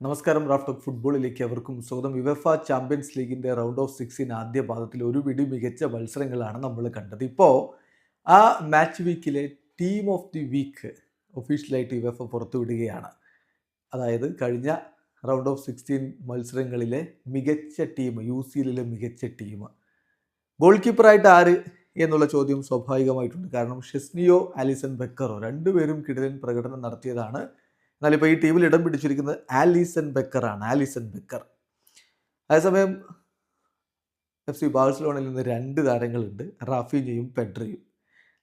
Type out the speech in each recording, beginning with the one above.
നമസ്കാരം റാഫ്റ്റോക്ക് ഫുട്ബോളിലേക്ക് അവർക്കും സ്വാഗതം. യുവഫ ചാമ്പ്യൻസ് ലീഗിന്റെ റൗണ്ട് ഓഫ് സിക്സിൻ ആദ്യ പാദത്തിൽ ഒരു പിടി മികച്ച മത്സരങ്ങളാണ് നമ്മൾ കണ്ടത്. ഇപ്പോൾ ആ മാച്ച് വീക്കിലെ ടീം ഓഫ് ദി വീക്ക് ഒഫീഷ്യലായിട്ട് യുവഫ പുറത്തുവിടുകയാണ്. അതായത് കഴിഞ്ഞ റൗണ്ട് ഓഫ് സിക്സ്റ്റീൻ മത്സരങ്ങളിലെ മികച്ച ടീം യു സി എല്ലിലെ മികച്ച ടീം ഗോൾ കീപ്പറായിട്ട് ആര് എന്നുള്ള ചോദ്യം സ്വാഭാവികമായിട്ടുണ്ട്. കാരണം ഷെസ്നിയോ ആലിസൺ ബെക്കറോ രണ്ടുപേരും കിടലൻ പ്രകടനം നടത്തിയതാണ്. എന്നാൽ ഇപ്പോൾ ഈ ടീമിൽ ഇടം പിടിച്ചിരിക്കുന്നത് ആലിസൺ ബെക്കറാണ് ആലിസൺ ബെക്കർ. അതേസമയം എഫ് സി ബാഴ്സലോണയിൽ നിന്ന് രണ്ട് താരങ്ങളുണ്ട് റാഫീനയും പെഡ്രിയും.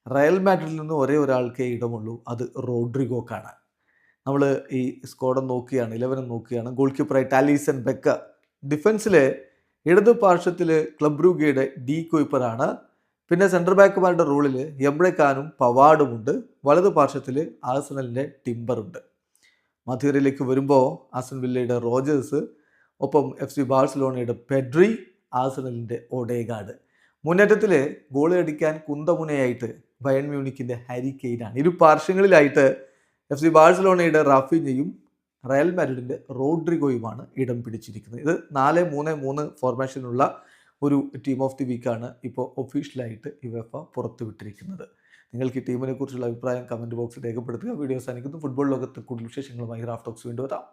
റയൽ മാഡ്രിഡിൽ നിന്ന് ഒരേ ഒരാൾക്കേ ഇടമുള്ളൂ അത് റോഡ്രിഗോക്കാണ് നമ്മൾ ഈ സ്കോഡൻ നോക്കിയാണ് ഇലവനും നോക്കിയാണ്. ഗോൾ കീപ്പറായിട്ട് ആലീസൺ ബെക്കർ. ഡിഫൻസിലെ ഇടതു പാർശ്വത്തിൽ ക്ലബ് ബ്രൂഗയുടെ ഡി കോയിപ്പറാണ് പിന്നെ സെന്റർ ബാക്കുമാരുടെ റോളിൽ എംബ്രക്കാനും പവാർഡുമുണ്ട് വലതു പാർശ്വത്തിൽ ആഴ്സണലിന്റെ ടിംബറുണ്ട് മധുരയിലേക്ക് വരുമ്പോൾ ആസൺ വില്ലയുടെ റോജേഴ്സ് ഒപ്പം എഫ് സി ബാഴ്സലോണയുടെ പെഡ്രി ആസണലിന്റെ ഒഡേഗാർഡ്. മുന്നേറ്റത്തിൽ ഗോളടിക്കാൻ കുന്തമുനയായിട്ട് ബയൺ മ്യൂണിക്കിന്റെ ഹാരി കെയ്നാണ്. ഇരു പാർശ്വങ്ങളിലായിട്ട് എഫ് സി ബാഴ്സലോണയുടെ റാഫിഞ്ഞയും റയൽ മാരിഡിന്റെ റോഡ്രിഗോയുമാണ് ഇടം പിടിച്ചിരിക്കുന്നത്. ഇത് നാല് മൂന്ന് മൂന്ന് ഫോർമേഷനുള്ള ഒരു ടീം ഓഫ് ദി വീക്കാണ് ഇപ്പോൾ ഒഫീഷ്യലായിട്ട് യുവഫ പുറത്തുവിട്ടിരിക്കുന്നത്. നിങ്ങൾക്ക് ഈ ടീമിനെ കുറിച്ചുള്ള അഭിപ്രായം കമന്റ് ബോക്സിൽ രേഖപ്പെടുത്തുക. വീഡിയോ സാധിക്കുന്നു ഫുട്ബോൾ ലോകത്ത് കൂടുതൽ വിശേഷങ്ങളുമായി റാഫ്റ്റോക്സ് വീണ്ടും എത്താം.